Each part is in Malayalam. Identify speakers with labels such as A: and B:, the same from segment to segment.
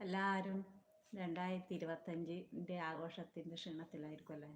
A: എല്ലാവരും രണ്ടായിരത്തി ഇരുപത്തഞ്ചിന്റെ ആഘോഷത്തിന്റെ ക്ഷീണത്തിലായിരിക്കും അല്ലേ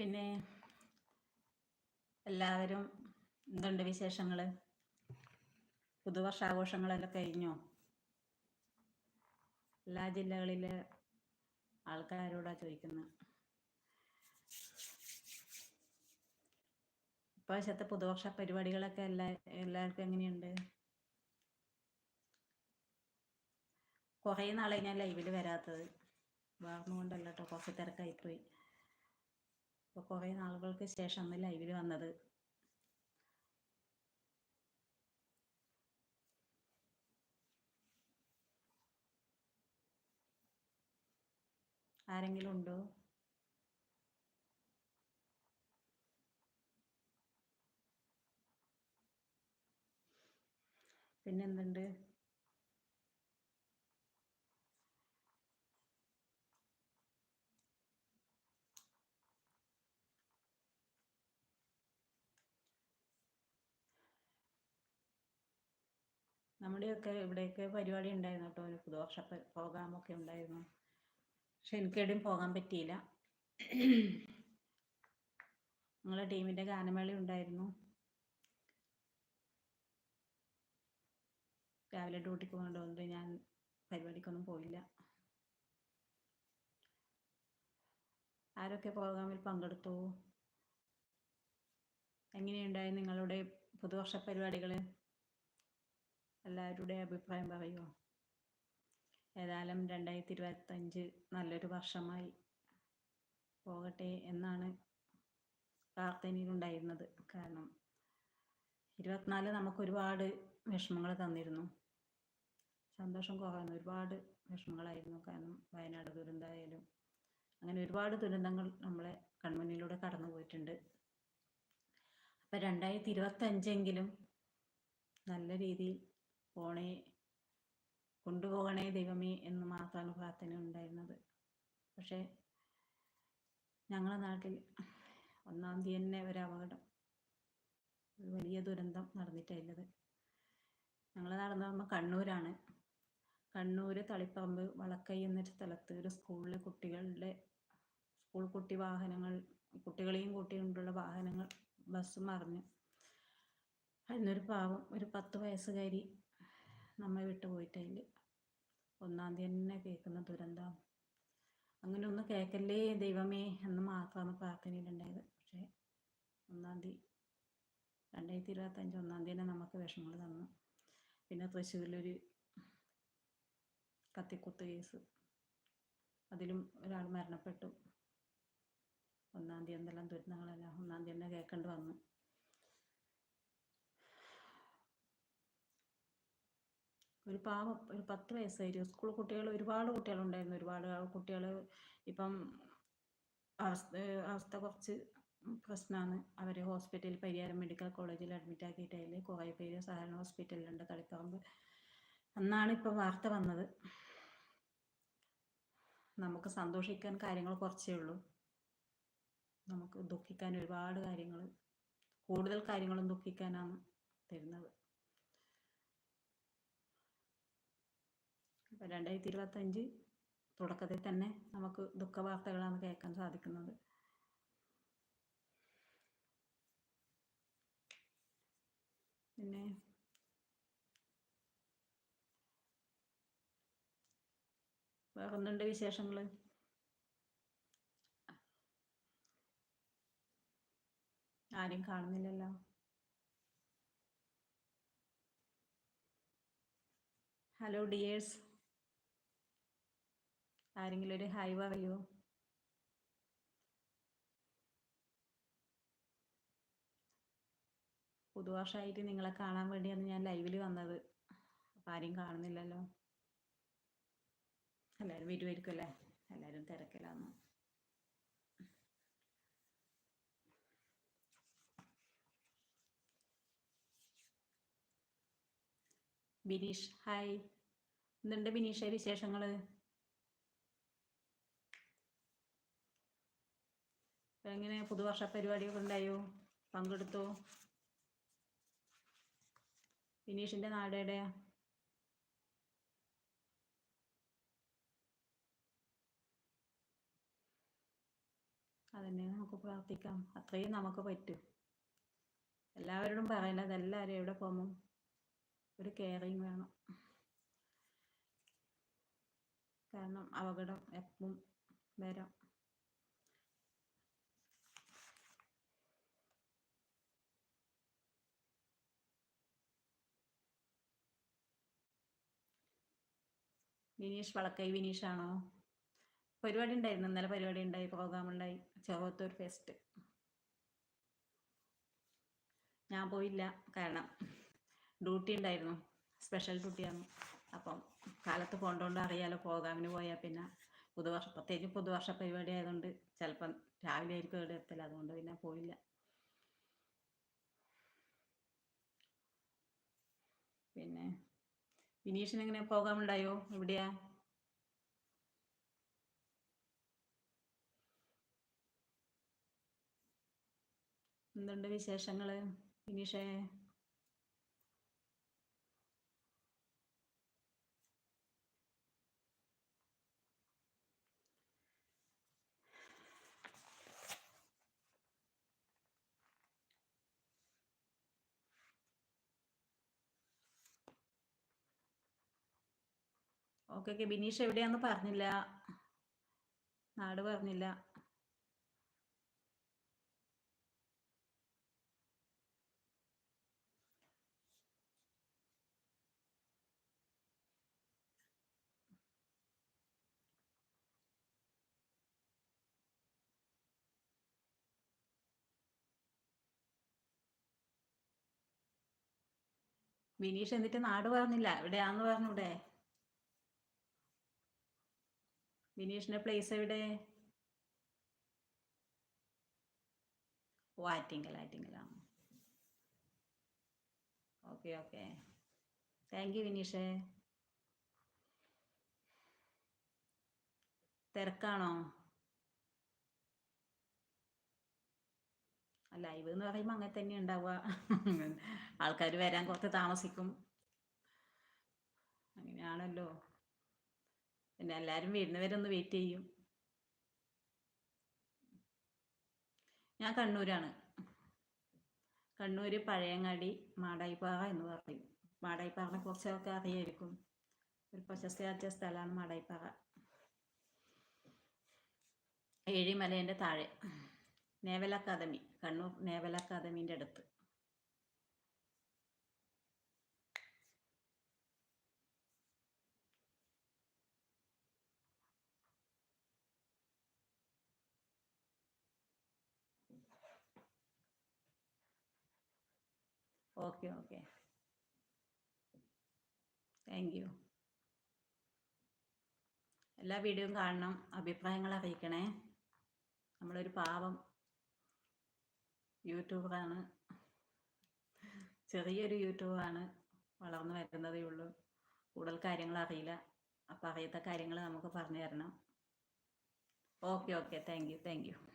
A: പിന്നെ എല്ലാവരും എന്തുണ്ട് വിശേഷങ്ങൾ പുതുവർഷാഘോഷങ്ങളെല്ലാം കഴിഞ്ഞോ? എല്ലാ ജില്ലകളിലെ ആൾക്കാരോടാ ചോദിക്കുന്നത് ഇപ്രാവശ്യത്തെ പുതുവർഷ പരിപാടികളൊക്കെ എല്ലാ എല്ലാവർക്കും എങ്ങനെയുണ്ട്? കുറേ നാളെ ഞാൻ ലൈവിൽ വരാത്തത്. വേറൊന്നുകൊണ്ടല്ല കേട്ടോ കുറച്ച് തിരക്കായിപ്പോയി. അപ്പോൾ കുറേ നാളുകൾക്ക് ശേഷം അന്ന് ലൈവിൽ വന്നത്. ആരെങ്കിലും ഉണ്ടോ? പിന്നെന്തുണ്ട്? നമ്മുടെയൊക്കെ ഇവിടെയൊക്കെ പരിപാടി ഉണ്ടായിരുന്നു കേട്ടോ. ഒരു പുതുവർഷ പ്രോഗ്രാമൊക്കെ ഉണ്ടായിരുന്നു. പക്ഷെ എനിക്കെവിടെയും പോകാൻ പറ്റിയില്ല. നിങ്ങളെ ടീമിന്റെ ഗാനമേള ഉണ്ടായിരുന്നു. രാവിലെ ഡ്യൂട്ടിക്ക് പോകേണ്ടതുകൊണ്ട് ഞാൻ പരിപാടിക്കൊന്നും പോയില്ല. ആരൊക്കെ പ്രോഗ്രാമിൽ പങ്കെടുത്തു? എങ്ങനെയുണ്ടായി നിങ്ങളുടെ പുതുവർഷ പരിപാടികൾ എല്ലാവരുടെ അഭിപ്രായം പറയുമോ ഏതായാലും രണ്ടായിരത്തി ഇരുപത്തഞ്ച് നല്ലൊരു വർഷമായി പോകട്ടെ എന്നാണ് പ്രാർത്ഥനയിലുണ്ടായിരുന്നത്. കാരണം ഇരുപത്തിനാല് നമുക്ക് ഒരുപാട് വിഷമങ്ങൾ തന്നിരുന്നു. സന്തോഷം കുറവാണ് ഒരുപാട് വിഷമങ്ങളായിരുന്നു. കാരണം വയനാട് ദുരന്തമായാലും അങ്ങനെ ഒരുപാട് ദുരന്തങ്ങൾ നമ്മളെ കൺമുന്നിലൂടെ കടന്നു പോയിട്ടുണ്ട്. അപ്പം രണ്ടായിരത്തി ഇരുപത്തഞ്ചെങ്കിലും നല്ല രീതിയിൽ പോണേ കൊണ്ടുപോകണേ ദൈവമേ എന്ന് മാത്രമാണ് പ്രാർത്ഥന ഉണ്ടായിരുന്നത്. പക്ഷേ ഞങ്ങളുടെ നാട്ടിൽ ഒന്നാം തീയതി തന്നെ ഒരു അപകടം വലിയ ദുരന്തം നടന്നിട്ടുള്ളത്. ഞങ്ങൾ നടന്നു പറയുമ്പോൾ കണ്ണൂരാണ്. കണ്ണൂര് തളിപ്പറമ്പ് വളക്കൈ എന്നൊരു സ്ഥലത്ത് ഒരു സ്കൂളിലെ കുട്ടികളുടെ സ്കൂൾ കുട്ടി വാഹനങ്ങൾ കുട്ടികളെയും കൂട്ടിക്കൊണ്ടുള്ള വാഹനങ്ങൾ ബസ് മറിഞ്ഞു. അതിനൊരു പാവം ഒരു പത്ത് വയസ്സുകാരി നമ്മെ വിട്ട് പോയിട്ടില്ല ഒന്നാം തീയതി തന്നെ കേൾക്കുന്ന ദുരന്തം. അങ്ങനെ ഒന്ന് കേൾക്കല്ലേ ദൈവമേ എന്ന് മാത്രമാണ് പ്രാർത്ഥനയിലുണ്ടായത്. പക്ഷേ ഒന്നാം തീയതി രണ്ടായിരത്തി ഇരുപത്തഞ്ച് ഒന്നാം തീയതി നമുക്ക് വിഷമങ്ങൾ തന്നു. പിന്നെ തൃശ്ശൂരിലൊരു കത്തിക്കുത്ത് കേസ്. അതിലും ഒരാൾ മരണപ്പെട്ടു. ഒന്നാം തീയതി എന്തെല്ലാം ദുരന്തങ്ങളെല്ലാം ഒന്നാം തീയതി തന്നെ കേൾക്കേണ്ടി വന്നു. ഒരു പാവം ഒരു പത്ത് വയസ്സായി സ്കൂൾ കുട്ടികൾ ഒരുപാട് കുട്ടികളുണ്ടായിരുന്നു. ഒരുപാട് കുട്ടികൾ ഇപ്പം അവസ്ഥ കുറച്ച് പ്രശ്നമാണ്. അവർ ഹോസ്പിറ്റലിൽ പരിയാരം മെഡിക്കൽ കോളേജിൽ അഡ്മിറ്റ് ആക്കിയിട്ടതിൽ കുറേ പേര് സഹകരണ ഹോസ്പിറ്റലിലുണ്ട് തളിപ്പറമ്പ്. അന്നാണ് ഇപ്പം വാർത്ത വന്നത്. നമുക്ക് സന്തോഷിക്കാൻ കാര്യങ്ങൾ കുറച്ചേ ഉള്ളൂ. നമുക്ക് ദുഃഖിക്കാൻ ഒരുപാട് കാര്യങ്ങൾ കൂടുതൽ കാര്യങ്ങളും ദുഃഖിക്കാനാണ് തരുന്നത്. രണ്ടായിരത്തി ഇരുപത്തഞ്ച് തുടക്കത്തിൽ തന്നെ നമുക്ക് ദുഃഖവാർത്തകളാണ് കേൾക്കാൻ സാധിക്കുന്നത്. പിന്നെ വേറൊന്നുണ്ട് വിശേഷങ്ങൾ ആരും കാണുന്നില്ലല്ലോ. ഹലോ ഡിയേഴ്സ് ആരെങ്കിലും ഒരു ഹായ് പറയൂ? പുതുവർഷമായിട്ട് നിങ്ങളെ കാണാൻ വേണ്ടിയാണ് ഞാൻ ലൈവിൽ വന്നത്. അപ്പം ആരെയും കാണുന്നില്ലല്ലോ. എല്ലാവരും വീട്ടുമായിരിക്കും അല്ലേ? എല്ലാവരും തിരക്കിലാന്ന്. ബിനീഷ് ഹായ് എന്തുണ്ട് ബിനീഷെ വിശേഷങ്ങൾ എങ്ങനെ പുതുവർഷ പരിപാടിയൊക്കെ ഉണ്ടായോ പങ്കെടുത്തോ? വിനീഷിന്റെ നാട് എവിടെയാ അതന്നെ നമുക്ക് പ്രാർത്ഥിക്കാം. അത്രയും നമുക്ക് പറ്റും. എല്ലാവരോടും പറയുന്നത് എല്ലാവരും എവിടെ പോകുമ്പോൾ ഒരു കെയറിങ് വേണം. കാരണം അപകടം എപ്പം വരാം? വിനീഷ് വളക്കൈ ആണോ പരിപാടി ഉണ്ടായിരുന്നു. ഇന്നലെ പരിപാടി ഉണ്ടായി. പ്രോഗ്രാം ഉണ്ടായി. ചെറുവത്തൂർ ഫെസ്റ്റ് ഞാൻ പോയില്ല. കാരണം ഡ്യൂട്ടി ഉണ്ടായിരുന്നു. സ്പെഷ്യൽ ഡ്യൂട്ടിയാണ് അപ്പം കാലത്ത് പോകേണ്ടതുകൊണ്ട് അറിയാലോ. പ്രോഗ്രാമിന് പോയാൽ പിന്നെ പുതുവർഷ പ്രത്യേകിച്ച് പുതുവർഷ പരിപാടി ആയതുകൊണ്ട് ചിലപ്പം രാവിലെ ആയിരിക്കും ഇവിടെ എത്തില്ല അതുകൊണ്ട് പിന്നെ പോയില്ല. പിന്നെ വിനീഷിന് എങ്ങനെ പോകാമുണ്ടായോ എവിടെയാ? എന്തുണ്ട് വിശേഷങ്ങൾ വിനീഷേ? Okay okay. ബിനീഷ് എവിടെയാന്ന് പറഞ്ഞില്ല. നാട് പറഞ്ഞില്ല. ബിനീഷ് എന്നിട്ട് നാട് പറഞ്ഞില്ല. എവിടെയാന്ന് പറഞ്ഞൂടെ? ബിനീഷിന്റെ പ്ലേസ് എവിടെ? ഓ ആറ്റിങ്കൽ ആറ്റിങ്കലാണ് ഓക്കെ ഓക്കെ താങ്ക് യു വിനീഷേ. തിരക്കാണോ? ലൈവ് എന്ന് പറയുമ്പോൾ അങ്ങനെ തന്നെ ഉണ്ടാവുക. ആൾക്കാർ വരാൻ കുറച്ച് താമസിക്കും. അങ്ങനെയാണല്ലോ. പിന്നെ എല്ലാവരും ഒന്ന് വെയിറ്റ് ചെയ്യും. ഞാൻ കണ്ണൂരാണ്. കണ്ണൂര് പഴയങ്ങാടി മാടായിപ്പാറ എന്ന് പറയും. മാടായിപ്പാറിനെ കുറച്ചൊക്കെ അറിയായിരിക്കും. ഒരു പ്രശസ്തിയാച്ച സ്ഥലമാണ് മാടായിപ്പാറ. ഏഴിമലേന്റെ താഴെ നേവൽ അക്കാദമി കണ്ണൂർ നേവൽ അക്കാദമീന്റെ അടുത്ത്. Okay okay. താങ്ക് യു എല്ലാ വീഡിയോയും കാണണം അഭിപ്രായങ്ങൾ അറിയിക്കണേ. നമ്മളൊരു പാവം യൂട്യൂബറാണ്. ചെറിയൊരു യൂട്യൂബാണ് വളർന്നു വരുന്നതേ ഉള്ളൂ. കൂടുതൽ കാര്യങ്ങൾ അറിയില്ല. അപ്പം അറിയാത്ത കാര്യങ്ങൾ നമുക്ക് പറഞ്ഞു തരണം. Okay okay. Thank you thank you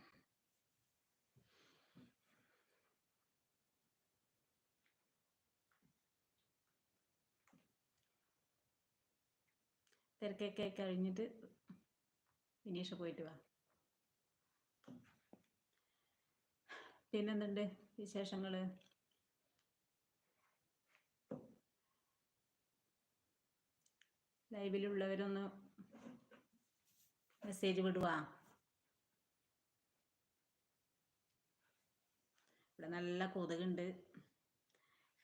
A: തിരക്കൊക്കെ കഴിഞ്ഞിട്ട് വിനീഷ് പോയിട്ട് വാ. പിന്നെന്തുണ്ട് വിശേഷങ്ങൾ ലൈവിലുള്ളവരൊന്ന് മെസ്സേജ് വിടുവാ. ഇവിടെ നല്ല കൊതുകുണ്ട്.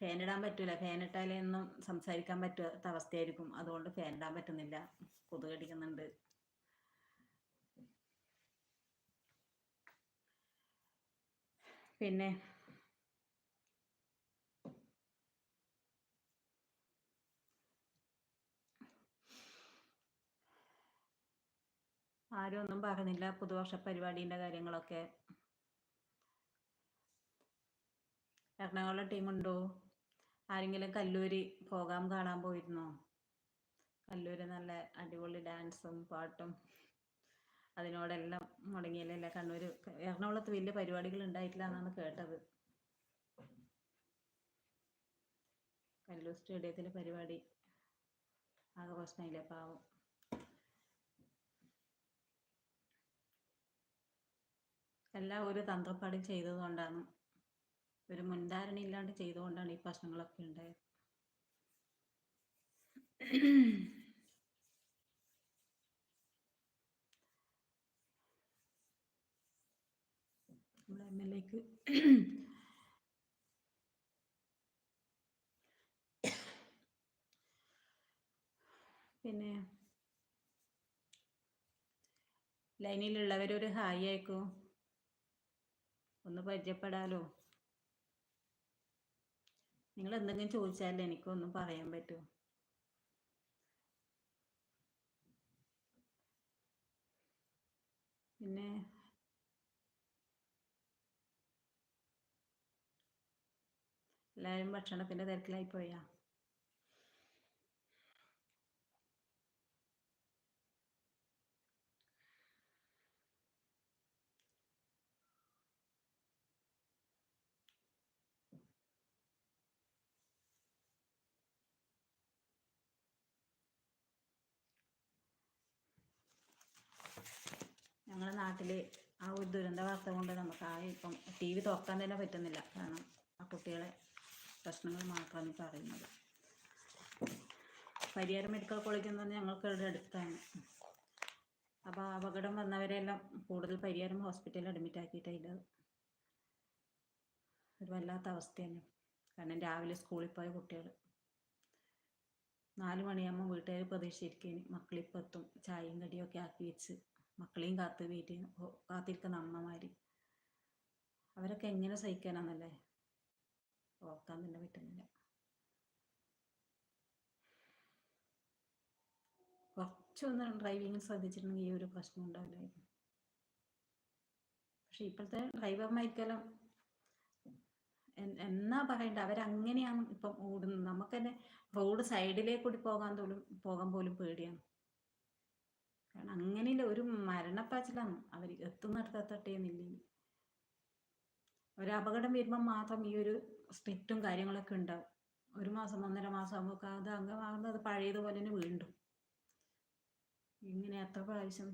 A: ഫാൻ ഇടാൻ പറ്റൂല. ഫാൻ ഇട്ടാലേ ഒന്നും സംസാരിക്കാൻ പറ്റാത്ത അവസ്ഥയായിരിക്കും. അതുകൊണ്ട് ഫാൻ ഇടാൻ പറ്റുന്നില്ല. കൊതുകടിക്കുന്നുണ്ട്. പിന്നെ ആരും ഒന്നും പറഞ്ഞില്ല പുതുവർഷ പരിപാടിന്റെ കാര്യങ്ങളൊക്കെ. എറണാകുളം ടീമുണ്ടോ? ആരെങ്കിലും കല്ലൂരി പ്രോഗ്രാം കാണാൻ പോയിരുന്നോ? കല്ലൂര് നല്ല അടിപൊളി ഡാൻസും പാട്ടും അതിനോടെല്ലാം മുടങ്ങിയല്ലേ? കണ്ണൂര് എറണാകുളത്ത് വലിയ പരിപാടികൾ ഉണ്ടായിട്ടില്ല എന്നാണ് കേട്ടത്. കല്ലൂർ സ്റ്റേഡിയത്തിലെ പരിപാടി ആകെ പ്രശ്നമില്ലേ പാവം. എല്ലാം ഒരു തന്ത്രപ്പാടി ചെയ്തതുകൊണ്ടാണ് ഒരു മുൻധാരണ ഇല്ലാണ്ട് ചെയ്തുകൊണ്ടാണ് ഈ പ്രശ്നങ്ങളൊക്കെ ഉണ്ടായത്. നമ്മുടെ എം പിന്നെ ലൈനിലുള്ളവരൊരു ഹായ് അയക്കൂ. ഒന്ന് പരിചയപ്പെടാലോ? നിങ്ങൾ എന്തെങ്കിലും ചോദിച്ചാലേ എനിക്കൊന്നും പറയാൻ പറ്റൂ. പിന്നെ എല്ലാവരും ഭക്ഷണത്തിന്റെ തിരക്കിലായി ഞങ്ങളുടെ നാട്ടിൽ ആ ഒരു ദുരന്ത വാർത്ത കൊണ്ട് നമുക്ക് ആ ഇപ്പം ടി വി തുറക്കാൻ തന്നെ പറ്റുന്നില്ല. കാരണം ആ കുട്ടികളെ പ്രശ്നങ്ങൾ മാത്രമാണ് പറയുന്നത് പരിയാരം മെഡിക്കൽ കോളേജ് എന്ന് പറഞ്ഞാൽ ഞങ്ങൾക്ക് ഇവിടെ അടുത്താണ്. അപ്പോൾ അപകടം വന്നവരെല്ലാം കൂടുതൽ പരിയാരം ഹോസ്പിറ്റലിൽ അഡ്മിറ്റ് ആക്കിയിട്ടില്ല ഒരു വല്ലാത്ത അവസ്ഥയാണ് കാരണം രാവിലെ സ്കൂളിൽ പോയ കുട്ടികൾ നാല് മണിയാകുമ്പോൾ വീട്ടുകാർ പ്രതീക്ഷിച്ചിരിക്കുകയും മക്കളിപ്പോൾ എത്തും. ചായയും കടിയൊക്കെ ആക്കി വെച്ച് മക്കളെയും കാത്ത് വീട്ടിൽ കാത്തിരിക്കുന്ന അമ്മമാർ അവരൊക്കെ എങ്ങനെ സഹിക്കാനാന്നല്ലേ? ഓർക്കാൻ തന്നെ പറ്റുന്നില്ല. കുറച്ചൊന്ന് ഡ്രൈവിങ് ശ്രദ്ധിച്ചിട്ടുണ്ടെങ്കിൽ ഈ ഒരു പ്രശ്നം ഉണ്ടാവില്ലായിരുന്നു. പക്ഷെ ഇപ്പോഴത്തെ ഡ്രൈവർമാർക്കെല്ലാം എന്നാ പറയണ്ട. അവരങ്ങനെയാണ് ഇപ്പം ഓടുന്നത്. നമുക്ക് തന്നെ റോഡ് സൈഡിലേക്ക് കൂടി പോകാൻ പോലും പോകാൻ പോലും പേടിയാണ്. കാരണം അങ്ങനെയില്ല ഒരു മരണപ്പാച്ചിലാണ്. അവർ എത്തുന്നിടത്ത് എത്തട്ടെ എന്നില്ലെങ്കിൽ ഒരു അപകടം വരുമ്പോൾ മാത്രം ഈ ഒരു സ്ട്രിക്റ്റും കാര്യങ്ങളൊക്കെ ഉണ്ടാവും. ഒരു മാസം ഒന്നര മാസം ആകുമ്പോൾ അത് അംഗമാകുന്നത് പഴയതുപോലെ തന്നെ വീണ്ടും. ഇങ്ങനെ എത്ര പ്രാവശ്യം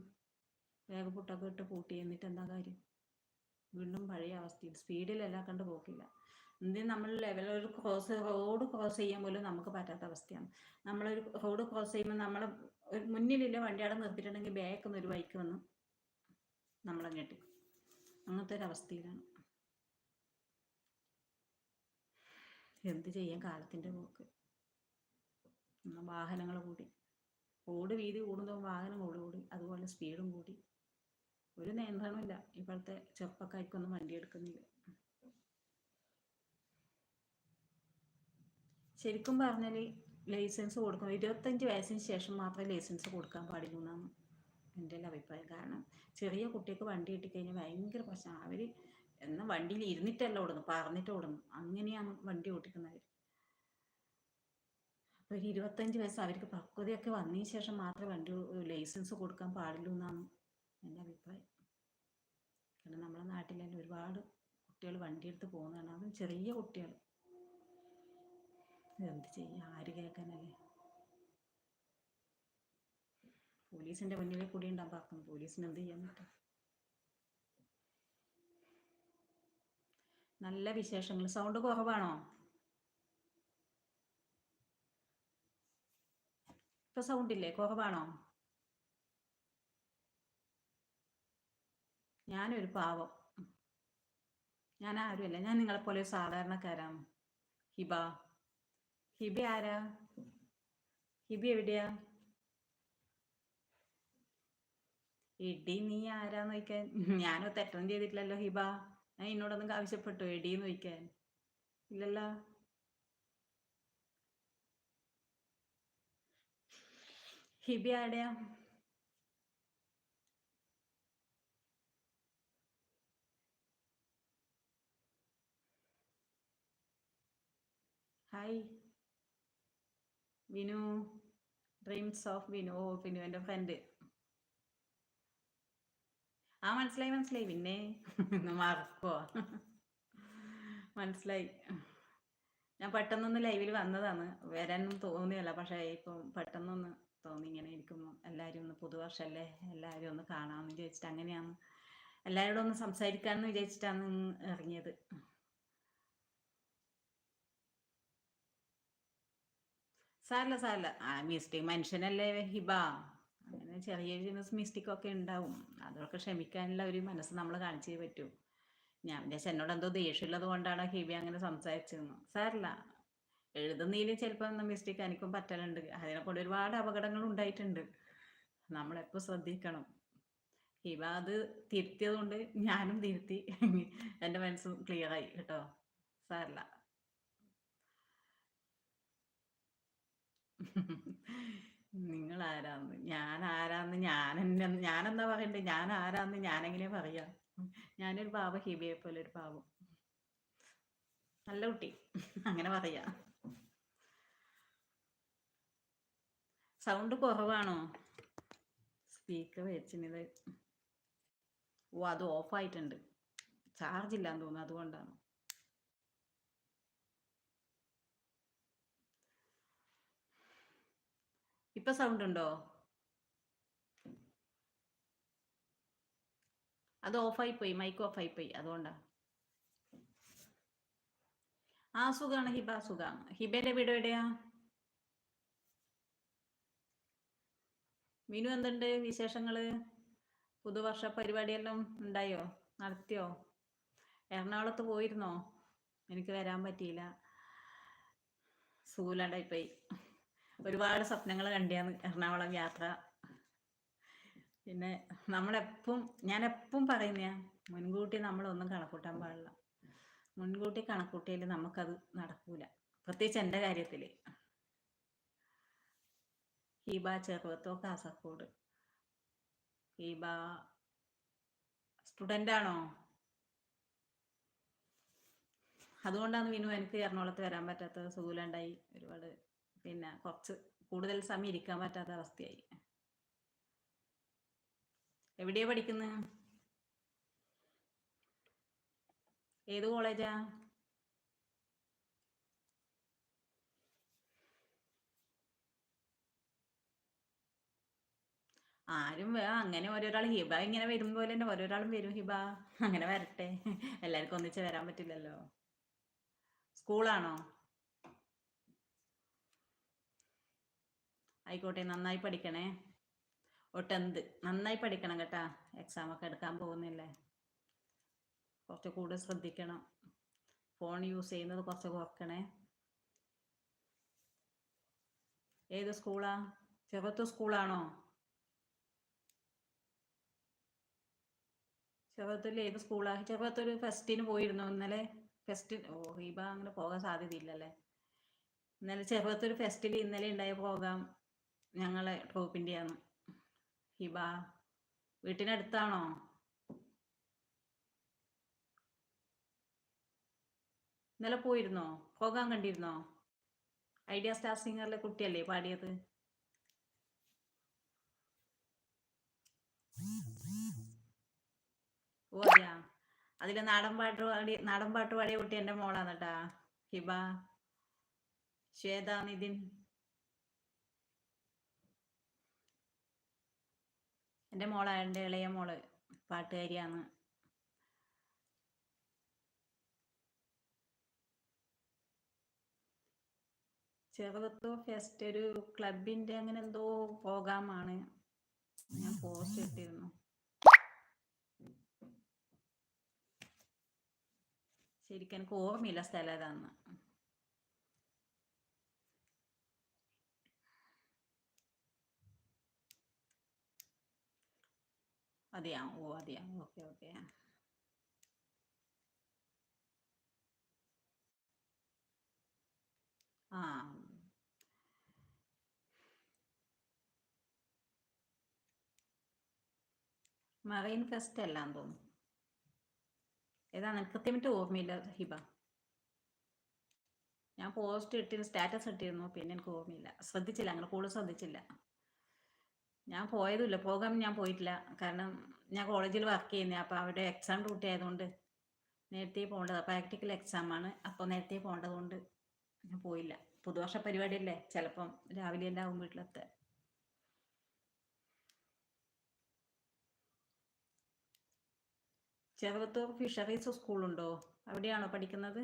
A: വേഗപ്പുട്ടൊക്കെ ഇട്ട് പൂട്ടി എന്നിട്ട് എന്താ കാര്യം? വീണ്ടും പഴയ അവസ്ഥയിൽ സ്പീഡിലല്ല കണ്ട് പോക്കില്ല. എന്തിനും നമ്മൾ ലെവൽ ഒരു ക്രോസ് റോഡ് ക്രോസ് ചെയ്യാൻ പോലും നമുക്ക് പറ്റാത്ത അവസ്ഥയാണ്. നമ്മളൊരു റോഡ് ക്രോസ് ചെയ്യുമ്പോൾ നമ്മൾ മുന്നിലില്ല വണ്ടി അവിടെ നിർത്തിയിട്ടുണ്ടെങ്കിൽ ബാക്കിൽ നിന്ന് ഒരു ബൈക്ക് വന്ന് നമ്മളെ ഞെട്ടി അങ്ങനത്തെ ഒരു അവസ്ഥയിലാണ്. എന്ത് ചെയ്യാൻ കാലത്തിന്റെ പോക്ക്. വാഹനങ്ങൾ കൂടി. റോഡ് വീതി കൂടുന്നതും വാഹനം കൂടി കൂടി അതുപോലെ സ്പീഡും കൂടി. ഒരു നിയന്ത്രണമില്ല ഇപ്പോഴത്തെ ചെറുപ്പക്കാർക്കൊന്നും വണ്ടി എടുക്കുന്നില്ല. ശരിക്കും പറഞ്ഞാൽ ലൈസൻസ് കൊടുക്കണം ഇരുപത്തഞ്ച് വയസ്സിന് ശേഷം മാത്രമേ ലൈസൻസ് കൊടുക്കാൻ പാടുള്ളൂ എന്നാണ് എന്റെ ഒരു അഭിപ്രായം. കാരണം ചെറിയ കുട്ടിക്ക് വണ്ടി കിട്ടിക്കഴിഞ്ഞാൽ ഭയങ്കര പ്രശ്നമാണ്. അവർ എന്നാൽ വണ്ടിയിൽ ഇരുന്നിട്ടല്ല ഓടുന്നു പറഞ്ഞിട്ട് ഓടുന്നു അങ്ങനെയാണ് വണ്ടി ഓടിക്കുന്നവർ ഒരു ഇരുപത്തഞ്ച് വയസ്സ് അവർക്ക് പക്വതയൊക്കെ വന്നതിന് ശേഷം മാത്രമേ വണ്ടി ലൈസൻസ് കൊടുക്കാൻ പാടുള്ളൂ എന്നാണ് എന്റെ അഭിപ്രായം. കാരണം നമ്മുടെ നാട്ടിലെല്ലാം ഒരുപാട് കുട്ടികൾ വണ്ടിയെടുത്ത് പോകുന്നതാണ്. അതും ചെറിയ കുട്ടികൾ. എന്ത് ചെയ്യാ? ആര് കേൾക്കാനല്ലേ പോലീസിന്റെ മുന്നിലെ കൂടി ഉണ്ടാകും പാർക്കും പോലീസിന് എന്ത് ചെയ്യാൻ പറ്റും? നല്ല വിശേഷങ്ങൾ. സൗണ്ട് കുറവാണോ? ഇപ്പൊ സൗണ്ട് ഇല്ലേ? കുറവാണോ? ഞാനൊരു പാവം. ഞാൻ ആരുമല്ല. ഞാൻ നിങ്ങളെപ്പോലെ ഒരു സാധാരണക്കാരാണ്. ഹിബ. ഹിബി ആരാ? ഹിബി എവിടെയാ? എടി നീ ആരാന്ന് ഞാൻ ഞാനോ തെറ്റൊന്നും ചെയ്തിട്ടില്ലല്ലോ ഹിബ. ഞാൻ എന്നോടൊന്നും ആവശ്യപ്പെട്ടു എടിന്ന് ചോദിക്കാൻ. ഇല്ലല്ലോ? Hibi ആടെയാ hi. Vinu dreams of Vinu. ഓ വിനു എന്റെ ഫ്രണ്ട് ആ മനസ്സിലായി മനസ്സിലായി. പിന്നെ മറക്കോ മനസ്സിലായി. ഞാൻ പെട്ടെന്നൊന്ന് ലൈവിൽ വന്നതാണ്. വരാനൊന്നും തോന്നിയല്ല. പക്ഷേ ഇപ്പം പെട്ടെന്നൊന്ന് തോന്നി ഇങ്ങനെ ഇരിക്കുമ്പോൾ എല്ലാവരും ഒന്ന് പുതുവർഷമല്ലേ എല്ലാവരും ഒന്ന് കാണാമെന്ന് വിചാരിച്ചിട്ട് അങ്ങനെയാണ് എല്ലാവരോടും ഒന്ന് സംസാരിക്കാമെന്ന് വിചാരിച്ചിട്ടാണ് ഇറങ്ങിയത്. സാരല്ല സാരല്ല. ആ മിസ്റ്റേക്ക് മനുഷ്യനല്ലേ ഹിബ. അങ്ങനെ ചെറിയ മിസ്റ്റേക്ക് ഒക്കെ ഉണ്ടാവും. അതൊക്കെ ക്ഷമിക്കാനുള്ള ഒരു മനസ്സ് നമ്മൾ കാണിച്ചേ പറ്റൂ. ഞാൻ വിചാരിച്ചു എന്നോട് എന്തോ ദേഷ്യമുള്ളത് കൊണ്ടാണ് ഹിബി അങ്ങനെ സംസാരിച്ചതെന്ന്. സാരല്ല. എഴുതുന്നതിൽ ചിലപ്പോൾ മിസ്റ്റേക്ക് എനിക്കും പറ്റലുണ്ട്. അതിനെ കൊണ്ട് ഒരുപാട് അപകടങ്ങൾ ഉണ്ടായിട്ടുണ്ട്. നമ്മളെപ്പോൾ ശ്രദ്ധിക്കണം. ഹിബ അത് തിരുത്തിയത് കൊണ്ട് ഞാനും തിരുത്തി. എന്റെ മനസ്സും ക്ലിയറായി കേട്ടോ. സാരല്ല. നിങ്ങൾ ആരാന്ന് ഞാൻ ആരാന്ന് ഞാൻ എന്നെ ഞാൻ എന്താ പറയണ്ടേ? ഞാൻ ആരാന്ന് ഞാനെങ്ങനെ പറയാ? ഞാനൊരു പാവ ഹിബിയെ പോലെ ഒരു പാവം. നല്ല കുട്ടി. അങ്ങനെ പറയാ. സൗണ്ട് കുറവാണോ? സ്പീക്കർ വെച്ചിനത്. ഓ അത് ഓഫായിട്ടുണ്ട്. ചാർജ് ഇല്ലാന്ന് തോന്നുന്നു അതുകൊണ്ടാണ്. ഇപ്പൊ സൗണ്ട് ഉണ്ടോ? അത് ഓഫായി പോയി മൈക്ക് ഓഫായി പോയി അതുകൊണ്ടാ. ആ സുഖാണ് ഹിബ സുഖാണ്. ഹിബയുടെ വീട് എവിടെയാ? മിനു എന്തുണ്ട് വിശേഷങ്ങൾ? പുതുവർഷ പരിപാടിയെല്ലാം ഉണ്ടായോ? നടത്തിയോ? എറണാകുളത്ത് പോയിരുന്നോ? എനിക്ക് വരാൻ പറ്റിയില്ല. പോയി ഒരുപാട് സ്വപ്നങ്ങൾ കണ്ടിയാണ് എറണാകുളം യാത്ര. പിന്നെ നമ്മളെപ്പം ഞാൻ എപ്പം പറയുന്ന മുൻകൂട്ടി നമ്മളൊന്നും കണക്കൂട്ടാൻ പാടില്ല. മുൻകൂട്ടി കണക്കൂട്ടിയാൽ നമുക്കത് നടക്കൂല. പ്രത്യേകിച്ച് എന്റെ കാര്യത്തിൽ ഹീബ ചെറുവത്തോ കാസർഗോഡ്. ഹീബ സ്റ്റുഡന്റ് ആണോ അതുകൊണ്ടാണ് വിനു എനിക്ക് എറണാകുളത്ത് വരാൻ പറ്റാത്തത്. സുഖമില്ലാണ്ടായി ഒരുപാട് പിന്നെ കുറച്ച് കൂടുതൽ സമയം ഇരിക്കാൻ പറ്റാത്ത അവസ്ഥയായി. എവിടെയാ പഠിക്കുന്നത് ഏത് കോളേജാ? ആരും അങ്ങനെ ഓരോരാൾ ഹിബ ഇങ്ങനെ വരും പോലെ തന്നെ ഓരോരാളും വരും ഹിബ. അങ്ങനെ വരട്ടെ. എല്ലാവർക്കും ഒന്നിച്ച് വരാൻ പറ്റില്ലല്ലോ. സ്കൂളാണോ? ആയിക്കോട്ടെ നന്നായി പഠിക്കണേ. ഒട്ടെന്ത് നന്നായി പഠിക്കണം കേട്ടാ. എക്സാം ഒക്കെ എടുക്കാൻ പോകുന്നില്ലേ? കുറച്ച് കൂടുതൽ ശ്രദ്ധിക്കണം. ഫോൺ യൂസ് ചെയ്യുന്നത് കുറച്ച് കുറക്കണേ. ഏത് സ്കൂളാ? ചെറുത്ത് സ്കൂളാണോ? ചെറുത്തിൽ ഏത് സ്കൂളാ? ചെറുത്തൊരു ഫെസ്റ്റിന് പോയിരുന്നു ഇന്നലെ. ഫെസ്റ്റിന് ഓ ഹീബ അങ്ങനെ പോകാൻ സാധ്യതയില്ലല്ലേ? ഇന്നലെ ചെറുത്തൊരു ഫെസ്റ്റിൽ ഇന്നലെ ഉണ്ടായ പ്രോഗ്രാം ഞങ്ങളെ ട്രൂപ്പിന്റെയാണ് ഹിബ വീട്ടിനടുത്താണോ? ഇന്നലെ പോയിരുന്നോ? പോകാൻ കണ്ടിരുന്നോ? ഐഡിയ സ്റ്റാർ സിംഗറിലെ കുട്ടിയല്ലേ പാടിയത്? ഓ അതിലെ നാടൻ പാട്ട് പാടി നാടൻ പാട്ട് പാടിയ കുട്ടി എന്റെ മോളാണ് കേട്ടാ. ഹിബ ശ്വേത നിതിൻ. എന്റെ മോളാ എന്റെ ഇളയ മോൾ പാട്ടുകാരിയാണ്. ചെറുതത്തോ ഫെസ്റ്റ് ഒരു ക്ലബിന്റെ അങ്ങനെ എന്തോ പ്രോഗ്രാമാണ് ഞാൻ പോസ്റ്റ് ഇട്ടിരുന്നു. ശരിക്കും എനിക്ക് ഓർമ്മയില്ല സ്ഥലം ഏതാന്ന്. അതെയാ ഓ അതെയാ ഓക്കെ ഓക്കെ ആ. മറൈൻ ഫെസ്റ്റ് അല്ലാന്ന് തോന്നുന്നു. ഏതാണ്? കൃത്യമായിട്ട് ഓർമ്മയില്ല ഹിബ. ഞാൻ പോസ്റ്റ് ഇട്ടിരുന്നു സ്റ്റാറ്റസ് ഇട്ടിരുന്നു പിന്നെ എനിക്ക് ഓർമ്മയില്ല. ശ്രദ്ധിച്ചില്ല അങ്ങനെ കൂടുതൽ ശ്രദ്ധിച്ചില്ല. ഞാൻ പോയതുമില്ല. പോകാൻ ഞാൻ പോയിട്ടില്ല. കാരണം ഞാൻ കോളേജിൽ വർക്ക് ചെയ്യുന്നത് അപ്പോൾ അവിടെ എക്സാം ഡ്യൂട്ടി ആയതുകൊണ്ട് നേരത്തെ പോകേണ്ടത്. പ്രാക്ടിക്കൽ എക്സാം ആണ്. അപ്പോൾ നേരത്തെ പോകേണ്ടതുകൊണ്ട് ഞാൻ പോയില്ല. പുതുവർഷ പരിപാടി അല്ലേ ചിലപ്പം രാവിലെ എല്ലാം ആവും വീട്ടിലെത്തുക ചെറുവത്തൂർ ഫിഷറീസ് സ്കൂളുണ്ടോ അവിടെയാണോ പഠിക്കുന്നത്?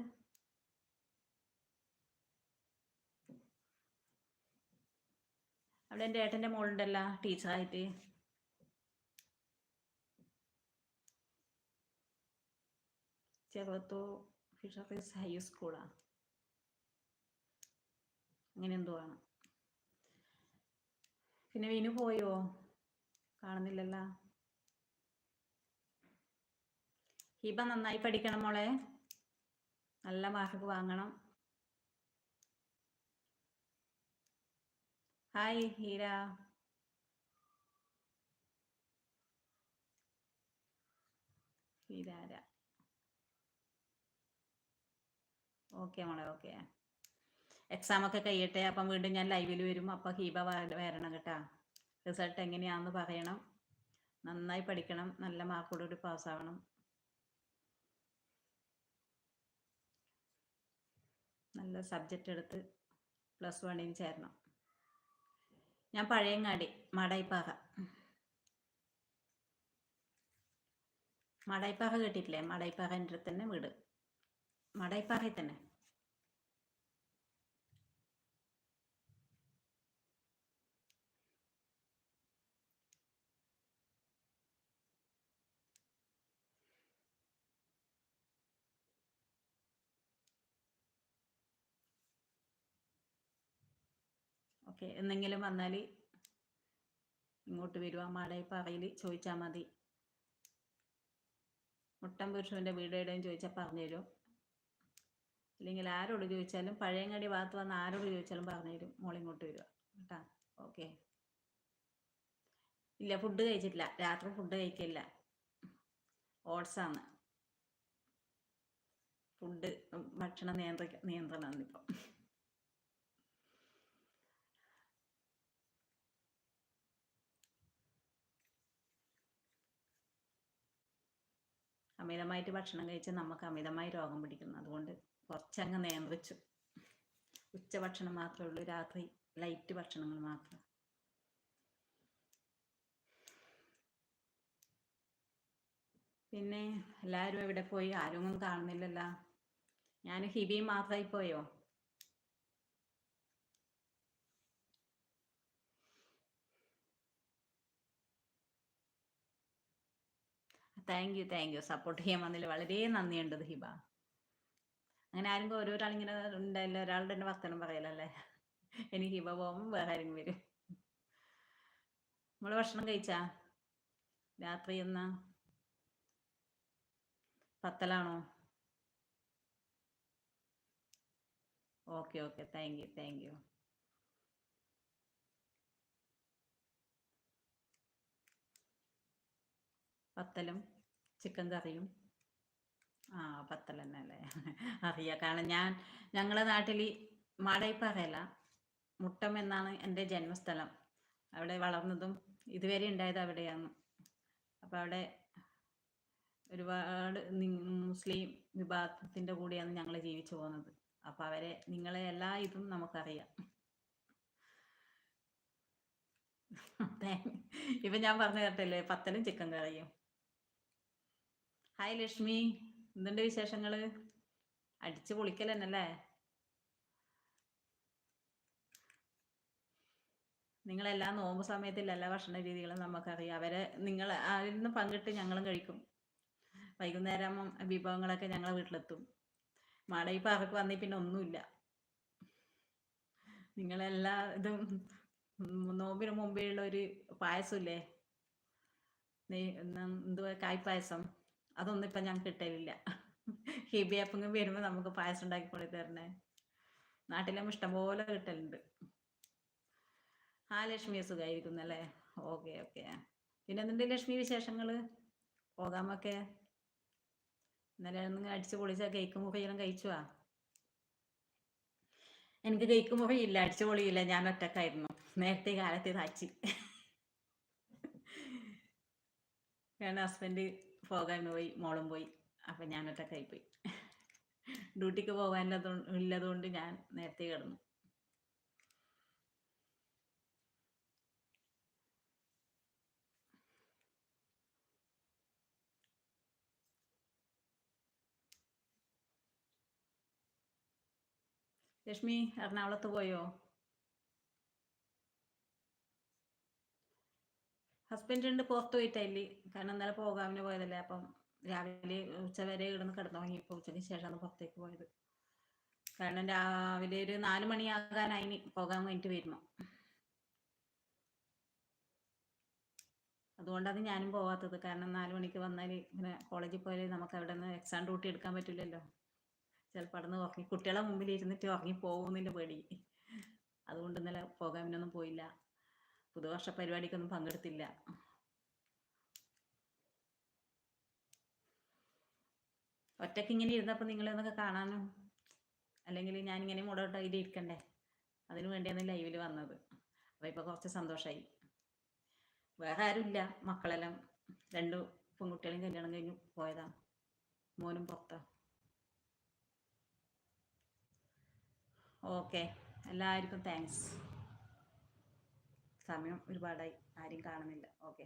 A: അവിടെ എന്റെ ഏട്ടന്റെ മോളുണ്ടല്ല ടീച്ചറായിട്ട്. ചെറുത്തോ ഫിഷറീസ് ഹൈ സ്കൂളാ. അങ്ങനെ എന്തോ ആണ്. പിന്നെ വിനു പോയോ? കാണുന്നില്ലല്ലോ. ഹിബ നന്നായി പഠിക്കണം മോളെ. നല്ല മാർക്ക് വാങ്ങണം. ഹായ് ഹീര ഹീരാര ഓക്കെ മോളെ ഓക്കെ എക്സാം ഒക്കെ കഴിയട്ടെ അപ്പം വീണ്ടും ഞാൻ ലൈവിൽ വരും. അപ്പം ഹീബ വരണം കേട്ടാ. റിസൾട്ട് എങ്ങനെയാണെന്ന് പറയണം. നന്നായി പഠിക്കണം. നല്ല മാർക്കോടുകൂടി പാസ്സാവണം നല്ല സബ്ജക്റ്റ് എടുത്ത് പ്ലസ് വണ്ണിന് ചേരണം. ഞാൻ പഴയങ്ങാടി മടൈപ്പാറ മടൈപ്പാറ കേട്ടിട്ടില്ലേ? മടൈപ്പാറ തന്നെ വീട്. മടൈപ്പാറയിൽ തന്നെ. ഓക്കെ എന്തെങ്കിലും വന്നാൽ ഇങ്ങോട്ട് വരുക മാടായിപ്പാറയിൽ ചോദിച്ചാൽ മതി. മുട്ടം പുരുഷന്റെ വീട് എവിടെയും ചോദിച്ചാൽ പറഞ്ഞുതരും അല്ലെങ്കിൽ ആരോട് ചോദിച്ചാലും പഴയങ്ങാടി ഭാഗത്ത് വന്ന് ആരോട് ചോദിച്ചാലും പറഞ്ഞുതരും മോളിങ്ങോട്ട് വരിക. കേട്ടാ? ഓക്കെ. ഇല്ല ഫുഡ് കഴിച്ചിട്ടില്ല. രാത്രി ഫുഡ് കഴിക്കില്ല. ഓട്സാണ് ഫുഡ് ഭക്ഷണം നിയന്ത്രിക്ക നിയന്ത്രണമാണ് ഇപ്പം. അമിതമായിട്ട് ഭക്ഷണം കഴിച്ചാൽ നമുക്ക് അമിതമായി രോഗം പിടിക്കുന്നു. അതുകൊണ്ട് കുറച്ചങ്ങ് നിയന്ത്രിച്ചു ഉച്ച ഭക്ഷണം മാത്രമേ ഉള്ളൂ രാത്രി ലൈറ്റ് ഭക്ഷണങ്ങൾ മാത്രം. പിന്നെ എല്ലാവരും എവിടെ പോയി? ആരും ഒന്നും കാണുന്നില്ലല്ലോ. ഞാൻ ഹിബിയും മാത്രമായി പോയോ? Thank you thank you. Support ചെയ്യാൻ വന്നതിൽ വളരെ നന്ദിയുണ്ട് ഹിബ. അങ്ങനെ ആരെങ്കിലും ഓരോരാളിങ്ങനെ ഉണ്ടായില്ല ഒരാളുടെ തന്നെ വർത്തനം പറയലല്ലേ? എനിക്ക് ഹിബ പോകുമ്പോൾ വേറെ ആരെങ്കിലും വരും. നമ്മൾ ഭക്ഷണം കഴിച്ചാ? രാത്രി എന്നാ? പത്തലാണോ? Okay okay. Thank you thank you. പത്തലും. Chicken കറിയും. ആ പത്തൽ തന്നെ അല്ലേ അറിയാം. കാരണം ഞാൻ ഞങ്ങളെ നാട്ടിൽ മാടയിപ്പാറയല്ല മുട്ടം എന്നാണ് എന്റെ ജന്മസ്ഥലം. അവിടെ വളർന്നതും ഇതുവരെ ഉണ്ടായത് അവിടെയാണ്. അപ്പോൾ അവിടെ ഒരുപാട് മുസ്ലിം വിഭാഗത്തിന്റെ കൂടെയാണ് ഞങ്ങൾ ജീവിച്ചു പോകുന്നത്. അപ്പം അവരെ നിങ്ങളെ എല്ലാ ഇതും നമുക്കറിയാം. ഇപ്പൊ ഞാൻ പറഞ്ഞു കേട്ടല്ലേ പത്തലും ചിക്കൻ കറിയും. ഹായ് ലക്ഷ്മി എന്തുണ്ട് വിശേഷങ്ങൾ? അടിച്ചു നിങ്ങൾ നിങ്ങളെല്ലാ നോമ്പ് സമയത്തിൽ എല്ലാ ഭക്ഷണ രീതികളും നമുക്കറിയാം. അവരെ നിങ്ങൾ അവരിൽ നിന്ന് പങ്കിട്ട് ഞങ്ങളും കഴിക്കും. വൈകുന്നേരം വിഭവങ്ങളൊക്കെ ഞങ്ങളെ വീട്ടിലെത്തും. മാട ഈ പാറക്ക് വന്നി പിന്നെ ഒന്നുമില്ല. നിങ്ങളെല്ലാ ഇതും നോമ്പിന് മുമ്പേ ഉള്ള ഒരു പായസമില്ലേ? എന്തുവാ കായ്പായസം അതൊന്നും ഇപ്പൊ ഞാൻ കിട്ടലില്ല. ഹിബി വരുമ്പോ നമുക്ക് പായസം ഉണ്ടാക്കി കൊണ്ടു തരണേ. നാട്ടിലും ഇഷ്ടംപോലെ കിട്ടലുണ്ട്. ആ ലക്ഷ്മി സുഖമായിരിക്കുന്നല്ലേ ഓക്കെ ഓക്കെ. പിന്നെ എന്തുണ്ട് ലക്ഷ്മി വിശേഷങ്ങൾ? പോകാമൊക്കെ? ഇന്നലെ ഒന്ന് അടിച്ചു പൊളിച്ച കേക്ക് മുഖയിലും കഴിച്ചുവാ? എനിക്ക് കേക്ക് ഇല്ല അടിച്ചു പൊളിയില്ല. ഞാൻ ഒറ്റക്കായിരുന്നു. നേരത്തെ കാലത്തെ താച്ചി ഹസ്ബൻഡ് പോകാൻ പോയി മോളും പോയി. അപ്പം ഞാൻ ഒറ്റക്കായി പോയി. ഡ്യൂട്ടിക്ക് പോകാനുള്ളത് കൊണ്ട് ഞാൻ നേരത്തെ കിടന്നു. ലക്ഷ്മി എറണാകുളത്ത് പോയോ? ഹസ്ബൻഡ് ഉണ്ട് പുറത്ത് പോയിട്ടായില്ലേ കാരണം ഇന്നലെ പോകാമിന് പോയതല്ലേ. അപ്പം രാവിലെ ഉച്ച വരെ ഇവിടുന്ന് കിടന്നുറങ്ങി. ഇപ്പോൾ ഉച്ചയ്ക്ക് ശേഷമാണ് പുറത്തേക്ക് പോയത്. കാരണം രാവിലെ ഒരു നാല് മണിയാകാനായി പോകാൻ വേണ്ടിട്ട് വരുന്നു. അതുകൊണ്ടാണ് ഞാനും പോവാത്തത്. കാരണം നാല് മണിക്ക് വന്നാൽ ഇങ്ങനെ കോളേജിൽ പോയാൽ നമുക്ക് അവിടെ നിന്ന് എക്സാം ഡ്യൂട്ടി എടുക്കാൻ പറ്റില്ലല്ലോ. ചിലപ്പോൾ അവിടെ നിന്ന് ഉറങ്ങി. കുട്ടികളെ മുമ്പിൽ ഇരുന്നിട്ട് ഉറങ്ങി പോകുന്നതിന്റെ പേടി. അതുകൊണ്ട് ഇന്നലെ പോകാനൊന്നും പോയില്ല. പുതുവർഷ പരിപാടിക്കൊന്നും പങ്കെടുത്തില്ല. ഒറ്റയ്ക്ക് ഇങ്ങനെ ഇരുന്നപ്പോൾ നിങ്ങളെന്നൊക്കെ കാണാനും അല്ലെങ്കിൽ ഞാൻ ഇങ്ങനെ മുടോട്ടായിട്ട് ഇരിക്കണ്ടേ? അതിനു വേണ്ടിയാണ് ലൈവിൽ വന്നത്. അപ്പോൾ ഇപ്പോൾ കുറച്ച് സന്തോഷമായി വേറെ ആരുമില്ല. മക്കളെല്ലാം രണ്ട് പെൺകുട്ടികളും കല്യാണം കഴിഞ്ഞു പോയതാ. മോനും പുറത്താ. ഓക്കെ. എല്ലാവർക്കും താങ്ക്സ്. സമയം ഒരുപാടായി. ആരും കാണുന്നില്ല. ഓക്കെ.